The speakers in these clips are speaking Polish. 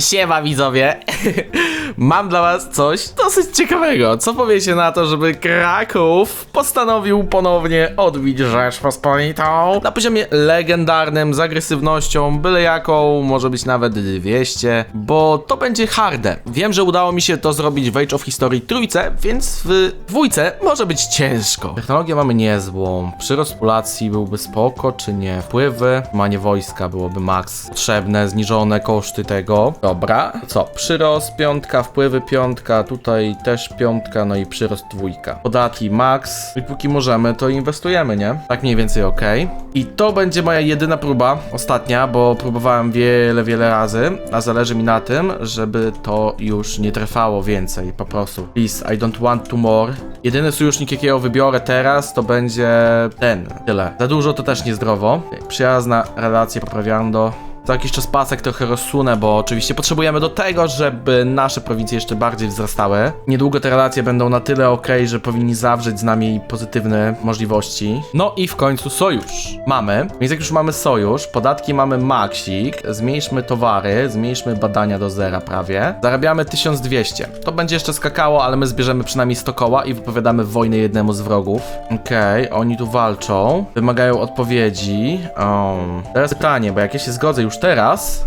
Siema widzowie, mam dla was coś dosyć ciekawego. Co powiecie na to, żeby Kraków postanowił ponownie odbić Rzeczpospolitą na poziomie legendarnym, z agresywnością, byle jaką, może być nawet 200, bo to będzie harde. Wiem, że udało mi się to zrobić w Age of History trójce, więc w dwójce może być ciężko. Technologię mamy niezłą, przyrost populacji byłby spoko, czy nie? Wpływy, manie wojska byłoby max potrzebne, zniżone koszty tego. Dobra, co? Przyrost piątka, wpływy piątka, tutaj też piątka, no i przyrost dwójka. Podatki max. I póki możemy, to inwestujemy, nie? Tak mniej więcej ok. I to będzie moja jedyna próba, ostatnia, bo próbowałem wiele, wiele razy, a zależy mi na tym, żeby to już nie trwało więcej, po prostu. Please, I don't want to more. Jedyny sojusznik, jakiego wybiorę teraz, to będzie ten. Tyle. Za dużo to też niezdrowo. Przyjazna relacja poprawiando. Za jakiś czas pasek trochę rozsunę, bo oczywiście potrzebujemy do tego, żeby nasze prowincje jeszcze bardziej wzrastały. Niedługo te relacje będą na tyle ok, że powinni zawrzeć z nami pozytywne możliwości. No i w końcu sojusz. Mamy, więc jak już mamy sojusz, podatki mamy maksik, zmniejszmy towary, zmniejszmy badania do zera prawie. Zarabiamy 1200. To będzie jeszcze skakało, ale my zbierzemy przynajmniej 100 koła i wypowiadamy wojnę jednemu z wrogów. Okej, oni tu walczą, wymagają odpowiedzi. O. Teraz pytanie, bo jak ja się zgodzę już teraz,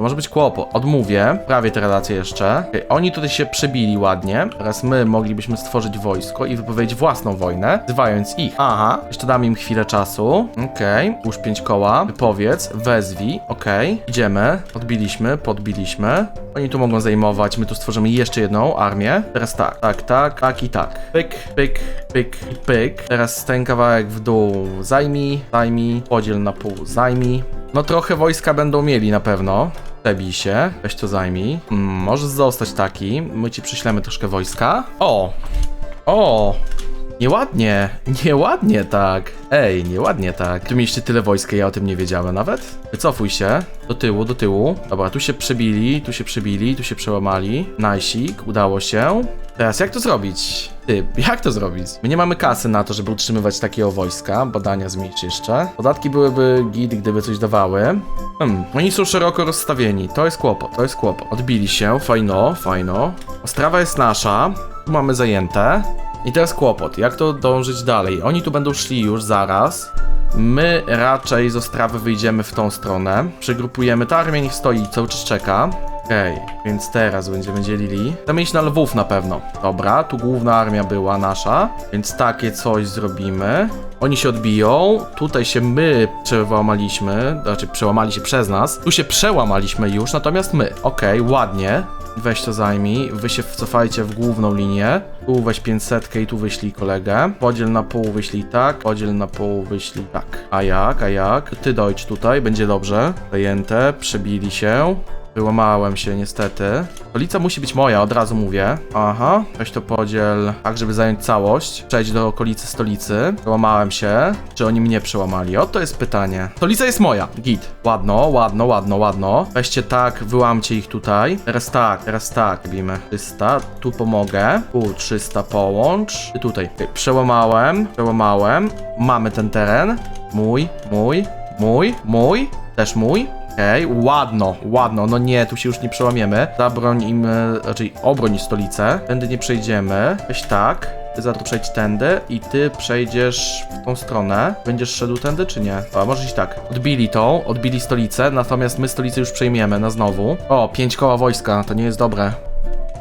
to może być kłopot. Odmówię. Prawie te relacje jeszcze. Okej, oni tutaj się przebili ładnie. Teraz my moglibyśmy stworzyć wojsko i wypowiedzieć własną wojnę, wzywając ich. Aha. Jeszcze dam im chwilę czasu. Okej. Uż pięć koła. Wypowiedz. Wezwij. Okej. Idziemy. Odbiliśmy. Podbiliśmy. Oni tu mogą zajmować. My tu stworzymy jeszcze jedną armię. Teraz tak. Tak, tak. Tak i tak. Pyk, pyk, pyk i pyk. Teraz ten kawałek w dół zajmij. Zajmij. Podziel na pół. Zajmij. No trochę wojska będą mieli na pewno. Przebij się, weź to zajmij. Mm, możesz zostać taki. My ci przyślemy troszkę wojska. O! O! Nieładnie, nieładnie tak. Ej, nieładnie tak. Tu mieliście tyle wojska, ja o tym nie wiedziałem nawet. Wycofuj się. Do tyłu, do tyłu. Dobra, tu się przebili, tu się przebili, tu się przełamali. Najsik, udało się. Teraz jak to zrobić? Ty, jak to zrobić? My nie mamy kasy na to, żeby utrzymywać takiego wojska. Badania zmniejsz jeszcze. Podatki byłyby git, gdyby coś dawały. Hmm, oni są szeroko rozstawieni. To jest kłopot, to jest kłopot. Odbili się, fajno, fajno. Ostrawa jest nasza. Tu mamy zajęte. I teraz kłopot, jak to dążyć dalej? Oni tu będą szli już zaraz. My raczej z Ostrawy wyjdziemy w tą stronę. Przegrupujemy. Ta armia niech stoi cały czas czeka. Okej, więc teraz będziemy dzielili. Chcemy iść na Lwów na pewno. Dobra, tu główna armia była nasza, więc takie coś zrobimy. Oni się odbiją, tutaj się my przełamaliśmy, znaczy przełamali się przez nas. Tu się przełamaliśmy już, natomiast my. Okej, ładnie. Weź to zajmij, wy się wcofajcie w główną linię. Tu weź 500 i tu wyślij kolegę. Podziel na pół, wyślij tak. Podziel na pół, wyślij tak. A jak, a jak? Ty dojdź tutaj, będzie dobrze. Zajęte, przebili się. Wyłamałem się niestety. Stolica musi być moja, od razu mówię. Aha, weź to podziel tak, żeby zająć całość. Przejdź do okolicy stolicy. Wyłamałem się. Czy oni mnie przełamali? O, to jest pytanie. Stolica jest moja. Git. Ładno, ładno, ładno, ładno. Weźcie tak, wyłamcie ich tutaj. Teraz tak, teraz tak. Robimy 300. Tu pomogę. Tu 300 połącz. I tutaj. Przełamałem, przełamałem. Mamy ten teren. Mój, mój, mój, mój. Też mój. Okej, ładno, ładno, no nie, tu się już nie przełamiemy. Zabroń im, e, raczej obroń stolicę. Tędy nie przejdziemy. Weź tak. Ty za to przejdź tędy i ty przejdziesz w tą stronę. Będziesz szedł tędy, czy nie? A, może iść tak. Odbili tą, odbili stolicę, natomiast my stolicę już przejmiemy na znowu. O, pięć koła wojska, to nie jest dobre.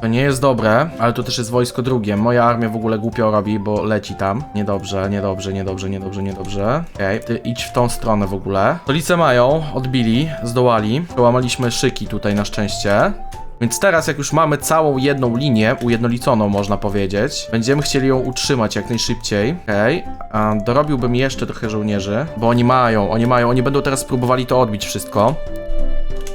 To nie jest dobre, ale tu też jest wojsko drugie. Moja armia w ogóle głupio robi, bo leci tam. Niedobrze, niedobrze, niedobrze, niedobrze, niedobrze. Okej, ty idź w tą stronę w ogóle. Stolice mają, odbili, zdołali. Przełamaliśmy szyki tutaj na szczęście. Więc teraz, jak już mamy całą jedną linię, ujednoliconą można powiedzieć, będziemy chcieli ją utrzymać jak najszybciej. Okej, a dorobiłbym jeszcze trochę żołnierzy, bo oni mają, oni mają, oni będą teraz próbowali to odbić wszystko.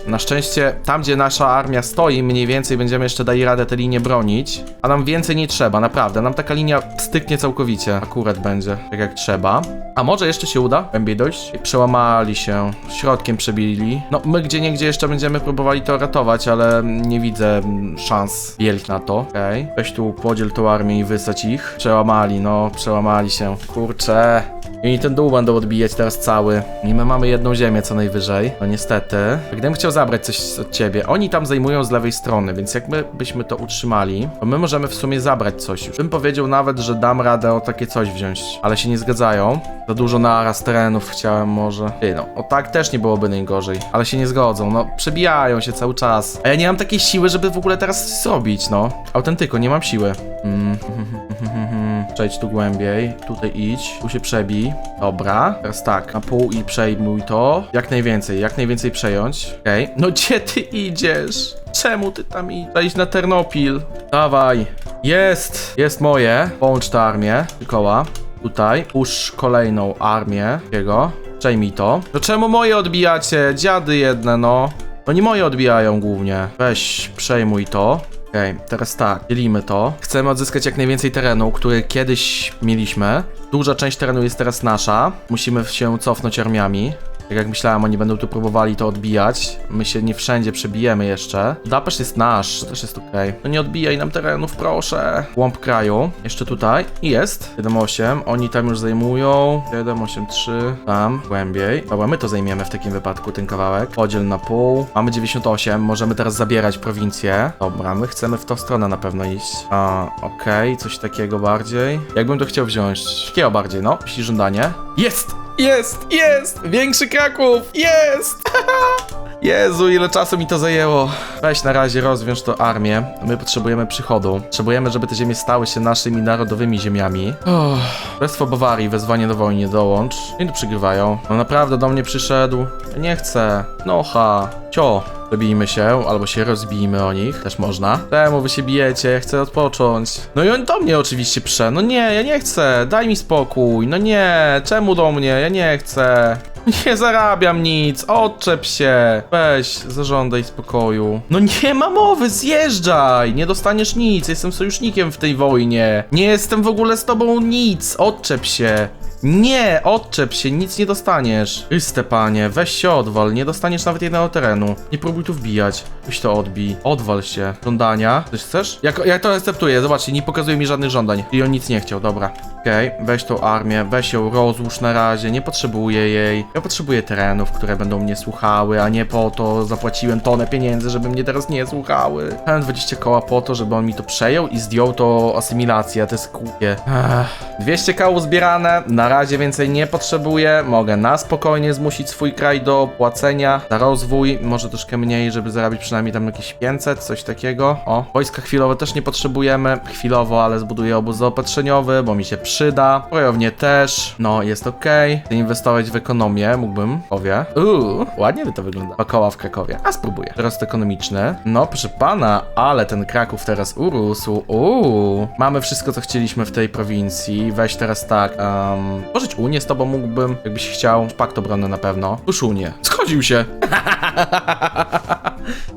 Na szczęście, tam gdzie nasza armia stoi, mniej więcej będziemy jeszcze dali radę te linie bronić. A nam więcej nie trzeba, naprawdę. Nam taka linia styknie całkowicie. Akurat będzie, tak jak trzeba. A może jeszcze się uda? Głębiej dojść? Przełamali się, środkiem przebili. No, my gdzie niegdzie jeszcze będziemy próbowali to ratować, ale nie widzę szans wielkich na to. Okej. Weź tu podziel tą armię i wysać ich. Przełamali, no, przełamali się. Kurczę. I ten dół będą odbijać teraz cały. I my mamy jedną ziemię co najwyżej. No niestety. Gdybym chciał zabrać coś od ciebie. Oni tam zajmują z lewej strony, więc jak my byśmy to utrzymali, to my możemy w sumie zabrać coś już. Bym powiedział nawet, że dam radę o takie coś wziąć, ale się nie zgadzają. Za dużo naraz terenów chciałem może. Ty no, o tak też nie byłoby najgorzej, ale się nie zgodzą, no przebijają się cały czas. A ja nie mam takiej siły, żeby w ogóle teraz zrobić, no. Autentyko, nie mam siły. Mm. Przejdź tu głębiej, tutaj idź, tu się przebij. Dobra, teraz tak, na pół i przejmuj to. Jak najwięcej, jak najwięcej przejąć. Okej. No gdzie ty idziesz? Czemu ty tam idziesz? Iść na Ternopil. Dawaj. Jest, jest moje. Połącz tę armię. Koła. Tutaj. Pusz kolejną armię. Jego. Przejmij to. No czemu moje odbijacie? Dziady jedne, no. No nie moje odbijają głównie. Weź, przejmuj to. Okej, teraz tak, dzielimy to. Chcemy odzyskać jak najwięcej terenu, który kiedyś mieliśmy. Duża część terenu jest teraz nasza. Musimy się cofnąć armiami. Tak jak myślałem, oni będą tu próbowali to odbijać. My się nie wszędzie przebijemy jeszcze. Budapeszt jest nasz, to też jest okej. No nie odbijaj nam terenów, proszę. Łąb kraju. Jeszcze tutaj. I jest. 7-8. Oni tam już zajmują. 7-8-3. Tam. Głębiej. Dobra, my to zajmiemy w takim wypadku, ten kawałek. Podziel na pół. Mamy 98. Możemy teraz zabierać prowincję. Dobra, my chcemy w tą stronę na pewno iść. A, okej. Coś takiego bardziej. Jakbym to chciał wziąć. Takiego bardziej, no. Jeśli żądanie. Jest! Jest! Jest! Większy Kraków! Jest! Jezu, ile czasu mi to zajęło. Weź na razie rozwiąż to armię. My potrzebujemy przychodu. Potrzebujemy, żeby te ziemie stały się naszymi narodowymi ziemiami. Oh. Królestwo Bawarii, wezwanie do wojny, dołącz. Nie tu przygrywają. No naprawdę do mnie przyszedł. Nie chcę. Nocha. Cio. Zabijmy się, albo się rozbijmy o nich, też można. Temu wy się bijecie, chcę odpocząć. No i on do mnie oczywiście prze. No nie, ja nie chcę, daj mi spokój. No nie, czemu do mnie? Ja nie chcę. Nie zarabiam nic, odczep się. Weź, zażądaj spokoju. No nie ma mowy, zjeżdżaj. Nie dostaniesz nic, jestem sojusznikiem w tej wojnie. Nie jestem w ogóle z tobą nic, odczep się. Nie, odczep się, nic nie dostaniesz. Chryste panie, weź się odwal, nie dostaniesz nawet jednego terenu. Nie próbuj tu wbijać. Weź to odbij. Odwal się. Żądania. Coś chcesz? Jak, ja to akceptuję, zobaczcie, nie pokazuje mi żadnych żądań. I on nic nie chciał, dobra. Okej, weź tą armię, weź ją rozłóż na razie, nie potrzebuję jej. Ja potrzebuję terenów, które będą mnie słuchały, a nie po to zapłaciłem tonę pieniędzy, żeby mnie teraz nie słuchały. Dałem 20 koła po to, żeby on mi to przejął i zdjął to asymilację, to jest głupie. Ech. 200 koła zbierane, na razie więcej nie potrzebuję, mogę na spokojnie zmusić swój kraj do płacenia za rozwój, może troszkę mniej, żeby zarobić przynajmniej tam jakieś 500, coś takiego. O, wojska chwilowe też nie potrzebujemy, chwilowo, ale zbuduję obóz zaopatrzeniowy, bo mi się przyda. Wojownie też, no jest okej. Chcę Inwestować w ekonomię, mógłbym, powie. Uuu, ładnie by to wygląda. Okoła w Krakowie, a spróbuję. Wzrost ekonomiczny. No, proszę pana, ale ten Kraków teraz urósł. Uuu, mamy wszystko, co chcieliśmy w tej prowincji. Weź teraz tak, um, tworzyć Unię z tobą mógłbym, jakbyś chciał. Pakt obronny na pewno. Tuż Unię. Zgodził się.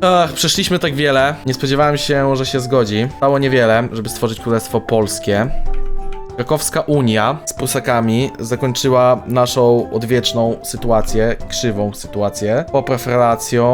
Ach, przeszliśmy tak wiele. Nie spodziewałem się, że się zgodzi. Stało niewiele, żeby stworzyć Królestwo Polskie. Krakowska Unia z Prusakami zakończyła naszą odwieczną sytuację, krzywą sytuację. Poprawę relacją.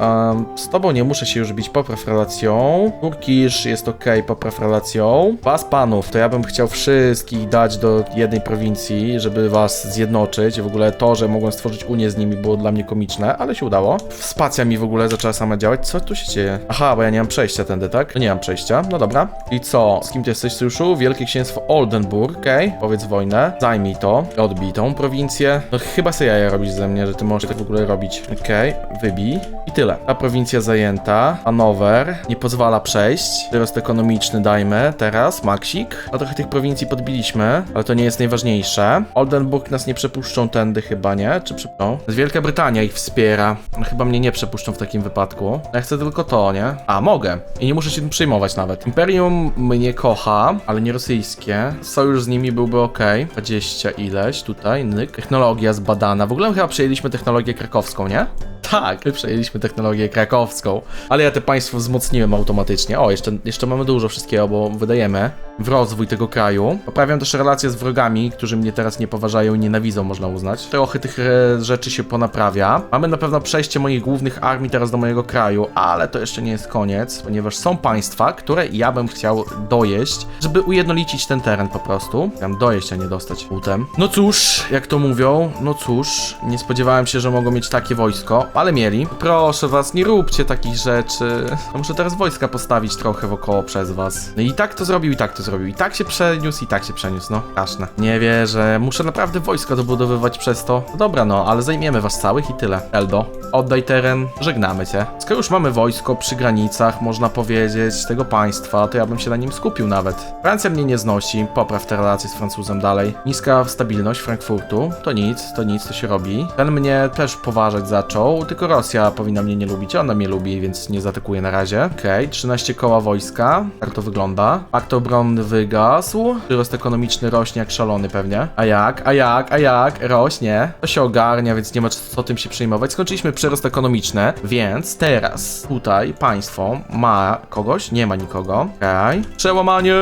Um, z tobą nie muszę się już bić poprawę relacją. Turkisz jest ok, poprawę relacją. Was panów, to ja bym chciał wszystkich dać do jednej prowincji, żeby was zjednoczyć. W ogóle to, że mogłem stworzyć Unię z nimi było dla mnie komiczne, ale się udało. Spacja mi w ogóle zaczęła sama działać. Co tu się dzieje? Aha, bo ja nie mam przejścia tędy, tak? Nie mam przejścia. No dobra. I co? Z kim ty jesteś w sojuszu? Wielkie Księstwo Oldenburg, okej. Powiedz wojnę. Zajmij to. Odbij tą prowincję. No chyba sobie jaja robisz ze mnie, że ty możesz tak w ogóle robić. Okej, wybij. I tyle. Ta prowincja zajęta. Hanower nie pozwala przejść. Wzrost ekonomiczny dajmy. Teraz Maksik. No trochę tych prowincji podbiliśmy, ale to nie jest najważniejsze. Oldenburg nas nie przepuszczą tędy chyba, nie? Czy przepuszczą? Wielka Brytania ich wspiera. No, chyba mnie nie przepuszczą w takim wypadku. Ja chcę tylko to, nie? A, mogę. I nie muszę się tym przejmować nawet. Imperium mnie kocha, ale nie rosyjskie. Sojusz z nimi byłby ok. 20 ileś tutaj, nyk. Technologia zbadana. W ogóle chyba przejęliśmy technologię krakowską, nie? Tak, my przejęliśmy technologię krakowską, ale ja te państwo wzmocniłem automatycznie. O, jeszcze, jeszcze mamy dużo wszystkiego, bo wydajemy w rozwój tego kraju. Poprawiam też relacje z wrogami, którzy mnie teraz nie poważają i nienawidzą, można uznać. Trochę tych e, rzeczy się ponaprawia. Mamy na pewno przejście moich głównych armii teraz do mojego kraju, ale to jeszcze nie jest koniec, ponieważ są państwa, które ja bym chciał dojeść, żeby ujednolicić ten teren po prostu. Tam dojeść, a nie dostać butem. No cóż, jak to mówią, no cóż, nie spodziewałem się, że mogą mieć takie wojsko, ale mieli. Proszę was, nie róbcie takich rzeczy. Muszę teraz wojska postawić trochę wokoło przez was. No i tak to zrobił, i tak to zrobił. I tak się przeniósł, i tak się przeniósł, no. Straszne. Nie wierzę, muszę naprawdę wojska dobudowywać przez to. No dobra, no, ale zajmiemy was całych i tyle. Eldo, oddaj teren, żegnamy cię. Skoro już mamy wojsko przy granicach, można powiedzieć, tego państwa, to ja bym się na nim skupił nawet. Francja mnie nie znosi, popraw te relacje z Francuzem dalej. Niska stabilność Frankfurtu, to nic, to nic, to się robi. Ten mnie też poważać zaczął, tylko Rosja powinna mnie nie lubić, ona mnie lubi, więc nie zaatakuje na razie. Okej, 13 koła wojska, tak to wygląda. Akt obronny wygasł, przyrost ekonomiczny rośnie jak szalony pewnie. A jak, a jak, a jak, rośnie. To się ogarnia, więc nie ma co tym się przejmować. Skończyliśmy przyrost ekonomiczny, więc teraz tutaj państwo ma kogoś, nie ma nikogo. Okej. Przełamanie!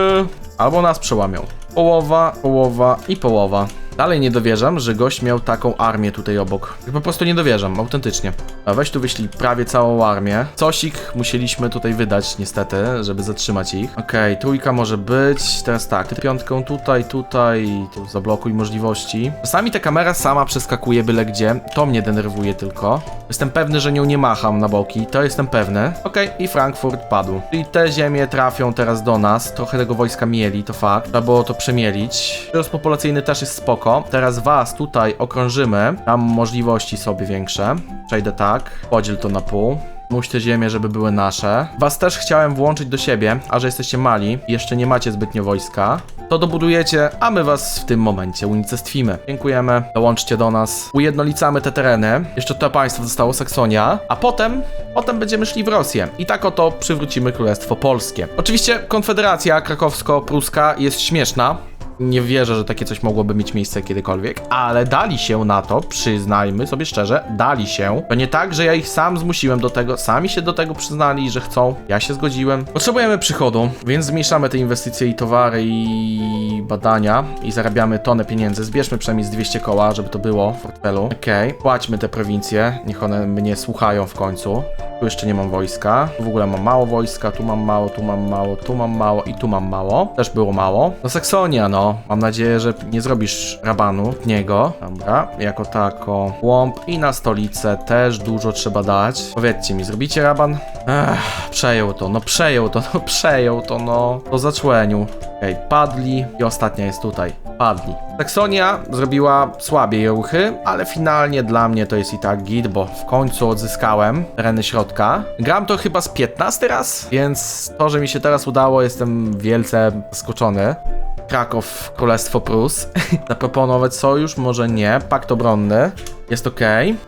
Albo nas przełamią. Połowa, połowa i połowa. Dalej nie dowierzam, że gość miał taką armię tutaj obok. Po prostu nie dowierzam, autentycznie. A weź tu wyślij prawie całą armię. Cosik musieliśmy tutaj wydać niestety, żeby zatrzymać ich. Okej, trójka może być. Teraz tak, ty piątką tutaj, tutaj, tu zablokuj możliwości. Czasami ta kamera sama przeskakuje byle gdzie. To mnie denerwuje tylko. Jestem pewny, że nią nie macham na boki, to jestem pewny. Okej, i Frankfurt padł. Czyli te ziemie trafią teraz do nas. Trochę tego wojska mieli, to fakt. Trzeba było to przemielić. Przyrost populacyjny też jest spoko. Teraz was tutaj okrążymy. Mam możliwości sobie większe. Przejdę tak. Podziel to na pół. Muś te ziemie, żeby były nasze. Was też chciałem włączyć do siebie, a że jesteście mali jeszcze nie macie zbytnio wojska, to dobudujecie, a my was w tym momencie unicestwimy. Dziękujemy, dołączcie do nas, ujednolicamy te tereny. Jeszcze to państwo zostało Saksonia, a potem, potem będziemy szli w Rosję. I tak oto przywrócimy Królestwo Polskie. Oczywiście Konfederacja krakowsko-pruska jest śmieszna, nie wierzę, że takie coś mogłoby mieć miejsce kiedykolwiek, ale dali się na to, przyznajmy sobie szczerze, dali się. To nie tak, że ja ich sam zmusiłem do tego, sami się do tego przyznali, że chcą, ja się zgodziłem. Potrzebujemy przychodu, więc zmniejszamy te inwestycje i towary i badania i zarabiamy tonę pieniędzy. Zbierzmy przynajmniej z 200 koła, żeby to było w portfelu. Okej, płaćmy te prowincje, niech one mnie słuchają w końcu. Tu jeszcze nie mam wojska. Tu w ogóle mam mało wojska, tu mam mało, tu mam mało, tu mam mało i tu mam mało. Też było mało. No Saksonia, no. Mam nadzieję, że nie zrobisz rabanu niego. Dobra, jako tako. Łąb i na stolicę też dużo trzeba dać. Powiedzcie mi, zrobicie raban? Ech, przejął to, no przejął to, no przejął to, no. To zaczłeniu. Okej, padli i ostatnia jest tutaj. Padli. Saksonia zrobiła słabiej ruchy, ale finalnie dla mnie to jest i tak git, bo w końcu odzyskałem tereny środka. Gram to chyba z 15 raz, więc to, że mi się teraz udało, jestem wielce zaskoczony. Kraków, Królestwo Prus. Zaproponować sojusz? Może nie. Pakt obronny. Jest ok.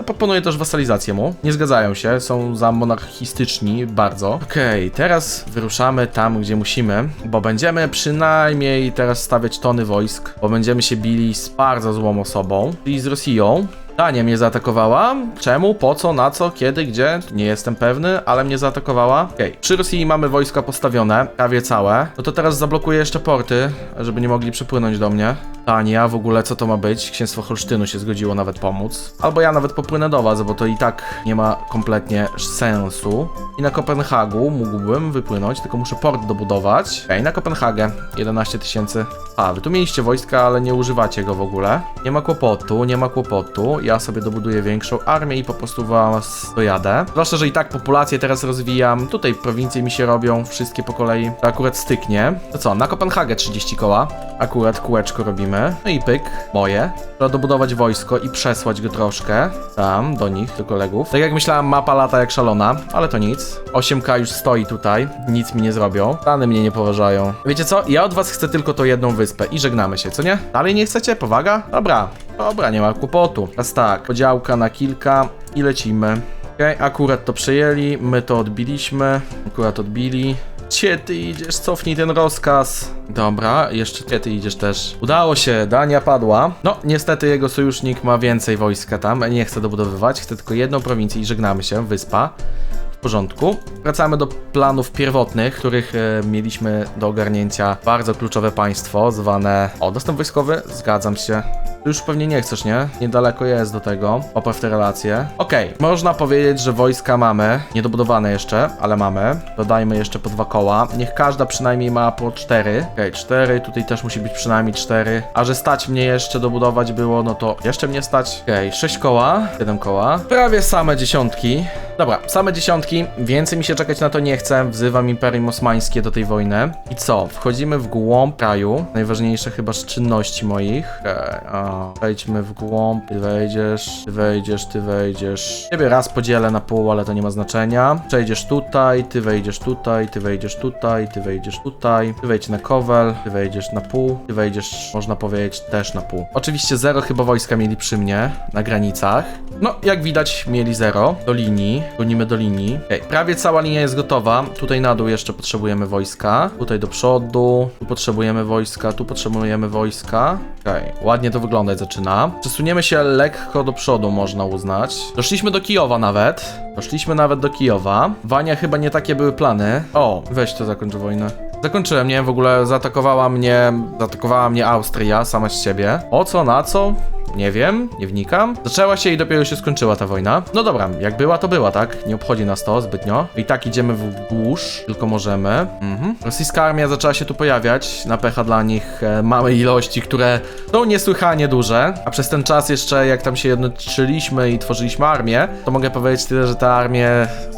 Proponuję też wasalizację mu. Nie zgadzają się, są za monarchistyczni bardzo. Okej, teraz wyruszamy tam, gdzie musimy, bo będziemy przynajmniej teraz stawiać tony wojsk, bo będziemy się bili z bardzo złą osobą, czyli z Rosją. Dania mnie zaatakowała. Czemu, po co, na co, kiedy, gdzie? Nie jestem pewny, ale mnie zaatakowała. Okej, przy Rosji mamy wojska postawione, prawie całe. No to teraz zablokuję jeszcze porty, żeby nie mogli przepłynąć do mnie. Dania, w ogóle co to ma być? Księstwo Holsztynu się zgodziło nawet pomóc. Albo ja nawet popłynę do was, bo to i tak nie ma kompletnie sensu. I na Kopenhagu mógłbym wypłynąć, tylko muszę port dobudować. Okej, na Kopenhagę 11 tysięcy. A, wy tu mieliście wojska, ale nie używacie go w ogóle. Nie ma kłopotu, nie ma kłopotu. Ja sobie dobuduję większą armię i po prostu was dojadę. Zwłaszcza, że i tak populację teraz rozwijam. Tutaj prowincje mi się robią, wszystkie po kolei. To akurat styknie. To co, na Kopenhagę 30 koła. Akurat kółeczko robimy. No i pyk, moje. Trzeba dobudować wojsko i przesłać go troszkę tam, do nich, do kolegów. Tak jak myślałem, mapa lata jak szalona, ale to nic. 8k już stoi tutaj, nic mi nie zrobią. Stany mnie nie poważają. Wiecie co? Ja od was chcę tylko tą jedną wyspę i żegnamy się, co nie? Dalej nie chcecie? Powaga? Dobra, dobra, nie ma kłopotu. Teraz tak, podziałka na kilka i lecimy. Okej, akurat to przejęli, my to odbiliśmy, akurat odbili. Gdzie ty idziesz? Cofnij ten rozkaz. Dobra, jeszcze gdzie ty idziesz też. Udało się, Dania padła. No, niestety jego sojusznik ma więcej wojska tam. Nie chce dobudowywać, chce tylko jedną prowincję i żegnamy się, wyspa. Porządku. Wracamy do planów pierwotnych, których e, mieliśmy do ogarnięcia bardzo kluczowe państwo, zwane... O, dostęp wojskowy? Zgadzam się. Już pewnie nie chcesz, nie? Niedaleko jest do tego. Popraw te relacje. Okej, można powiedzieć, że wojska mamy. Niedobudowane jeszcze, ale mamy. Dodajmy jeszcze po dwa koła. Niech każda przynajmniej ma po cztery. Okej, cztery. Tutaj też musi być przynajmniej cztery. A że stać mnie jeszcze dobudować było, no to jeszcze mnie stać. Okej, sześć koła. Siedem koła. Prawie same dziesiątki. Dobra, same dziesiątki. Więcej mi się czekać na to nie chcę. Wzywam Imperium Osmańskie do tej wojny. I co? Wchodzimy w głąb kraju. Najważniejsze chyba z czynności moich. Okej, a. Wejdźmy w głąb. Ty wejdziesz, ty wejdziesz, ty wejdziesz. Ciebie raz podzielę na pół, ale to nie ma znaczenia. Przejdziesz tutaj, ty wejdziesz tutaj, ty wejdziesz tutaj, ty wejdziesz tutaj. Ty wejdź na kowel, ty wejdziesz na pół, ty wejdziesz, można powiedzieć, też na pół. Oczywiście zero chyba wojska mieli przy mnie na granicach. No, jak widać, mieli zero do linii. Gonimy do linii. Okej, prawie cała linia jest gotowa. Tutaj na dół jeszcze potrzebujemy wojska. Tutaj do przodu. Tu potrzebujemy wojska. Tu potrzebujemy wojska. Okej, ładnie to wyglądać zaczyna. Przesuniemy się lekko do przodu, można uznać. Doszliśmy do Kijowa nawet. Doszliśmy nawet do Kijowa. Wania chyba nie takie były plany. O, weź to zakończę wojnę. Zakończyłem, nie wiem, w ogóle zaatakowała mnie, zaatakowała mnie Austria sama z siebie. O co, na co? Nie wiem, nie wnikam. Zaczęła się i dopiero się skończyła ta wojna. No dobra, jak była, to była, tak? Nie obchodzi nas to zbytnio. I tak idziemy w głórz, tylko możemy. Mhm. Rosyjska armia zaczęła się tu pojawiać, na pecha dla nich e, małej ilości, które są niesłychanie duże. A przez ten czas jeszcze, jak tam się jednoczyliśmy i tworzyliśmy armię, to mogę powiedzieć tyle, że te armie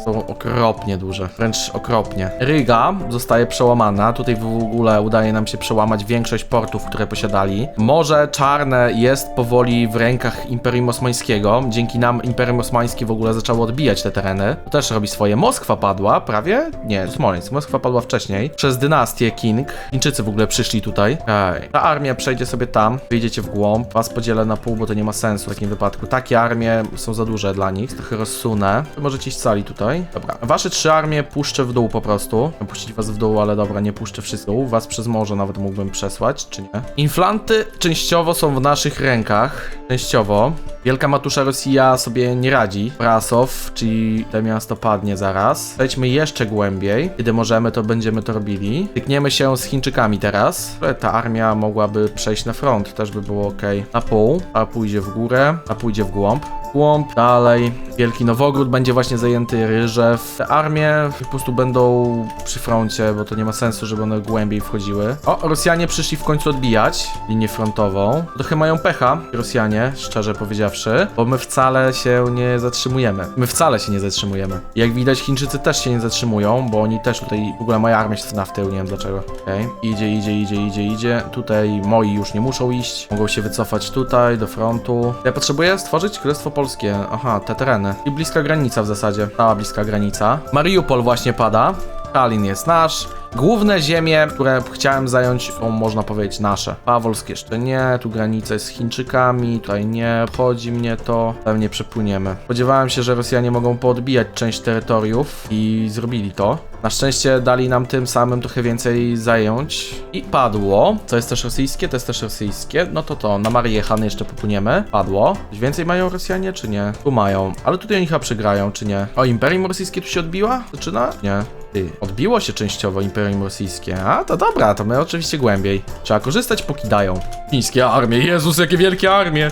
są okropnie duże. Wręcz okropnie. Ryga zostaje przełamana. Tutaj w ogóle udaje nam się przełamać większość portów, które posiadali. Morze Czarne jest powoli w rękach Imperium Osmańskiego. Dzięki nam Imperium Osmańskie w ogóle zaczęło odbijać te tereny. To też robi swoje. Moskwa padła, prawie? Nie, Smoleńsk. Moskwa padła wcześniej. Przez dynastię King. Chińczycy w ogóle przyszli tutaj. Okej. Ta armia przejdzie sobie tam. Wyjdziecie w głąb. Was podzielę na pół, bo to nie ma sensu w takim wypadku. Takie armie są za duże dla nich. Trochę rozsunę. Wy możecie iść cali tutaj. Dobra. Wasze trzy armie puszczę w dół po prostu. Puścić was w dół, ale dobra, nie puszczę wszystko. Was przez morze nawet mógłbym przesłać, czy nie? Inflanty częściowo są w naszych rękach. Częściowo. Wielka matusza Rosja sobie nie radzi. Prasow, czyli to miasto padnie zaraz. Przejdźmy jeszcze głębiej. Kiedy możemy, to będziemy to robili. Stykniemy się z Chińczykami teraz. Ta armia mogłaby przejść na front, też by było ok. Na pół, a pójdzie w górę, a pójdzie w głąb. Głąb, dalej. Wielki Nowogród będzie właśnie zajęty, Ryżew. Te armie po prostu będą przy froncie, bo to nie ma sensu, żeby one głębiej wchodziły. O, Rosjanie przyszli w końcu odbijać linię frontową. Trochę mają pecha, Rosjanie, szczerze powiedziawszy, bo my wcale się nie zatrzymujemy. My wcale się nie zatrzymujemy. Jak widać, Chińczycy też się nie zatrzymują, bo oni też tutaj, w ogóle moja armia się cofna w tył, nie wiem dlaczego. Okej, idzie, idzie, idzie, idzie, idzie. Tutaj moi już nie muszą iść. Mogą się wycofać tutaj, do frontu. Ja potrzebuję stworzyć Królestwo Polskie. Aha, te tereny. I bliska granica w zasadzie. Cała bliska granica. Mariupol właśnie pada. Kalin jest nasz. Główne ziemie, które chciałem zająć, są można powiedzieć nasze. Pawolsk jeszcze nie, tu granica jest z Chińczykami, tutaj nie, obchodzi mnie to. Pewnie przepłyniemy. Spodziewałem się, że Rosjanie mogą poodbijać część terytoriów i zrobili to. Na szczęście dali nam tym samym trochę więcej zająć. I padło. Co jest też rosyjskie? To jest też rosyjskie. No to to, na Mariechan jeszcze popłyniemy. Padło. Coś więcej mają Rosjanie, czy nie? Tu mają. Ale tutaj oni chyba przegrają, czy nie? O, Imperium Rosyjskie tu się odbiła? Zaczyna? Nie. Ty, odbiło się częściowo Imperium Rosyjskie. A, to dobra, to my oczywiście głębiej. Trzeba korzystać, póki dają. Chińskie armie, Jezus, jakie wielkie armie!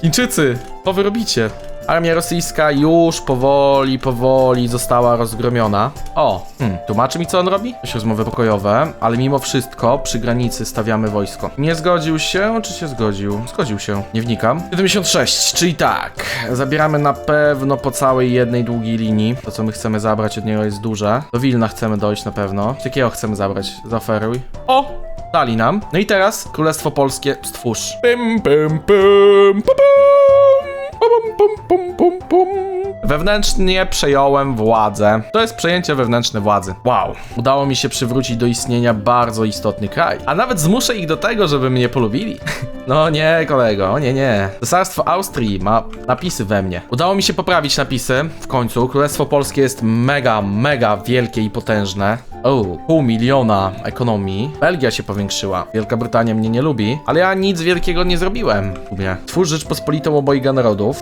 Chińczycy, co wy robicie? Armia rosyjska już powoli, powoli została rozgromiona. O, hmm, tłumaczy mi co on robi? Jakieś rozmowy pokojowe, ale mimo wszystko przy granicy stawiamy wojsko. Nie zgodził się, czy się zgodził? Zgodził się, nie wnikam. 76, czyli tak, zabieramy na pewno po całej jednej długiej linii. To co my chcemy zabrać od niego jest duże. Do Wilna chcemy dojść na pewno. Jakiego chcemy zabrać? Zaoferuj. O! Dali nam. No i teraz Królestwo Polskie stwórz. Pym, pym, pym, pum, pum, pum, pum, pum, pum. Wewnętrznie przejąłem władzę. To jest przejęcie wewnętrzne władzy. Wow. Udało mi się przywrócić do istnienia bardzo istotny kraj. A nawet zmuszę ich do tego, żeby mnie polubili. No nie, kolego, nie, nie. Cesarstwo Austrii ma napisy we mnie. Udało mi się poprawić napisy w końcu. Królestwo Polskie jest mega, mega wielkie i potężne. O, pół miliona ekonomii. Belgia się powiększyła. Wielka Brytania mnie nie lubi, ale ja nic wielkiego nie zrobiłem. W sumie. Twórz Rzeczpospolitą obojga narodów.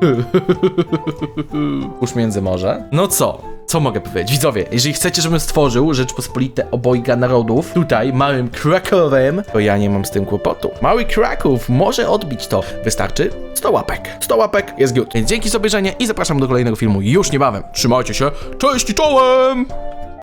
Pusz Międzymorze. No co? Co mogę powiedzieć? Widzowie, jeżeli chcecie, żebym stworzył Rzeczpospolite obojga narodów tutaj, małym Krakowem, to ja nie mam z tym kłopotu. Mały Kraków może odbić to. Wystarczy 100 łapek. 100 łapek jest good. Więc dzięki za obejrzenie i zapraszam do kolejnego filmu już niebawem. Trzymajcie się, cześć i czołem!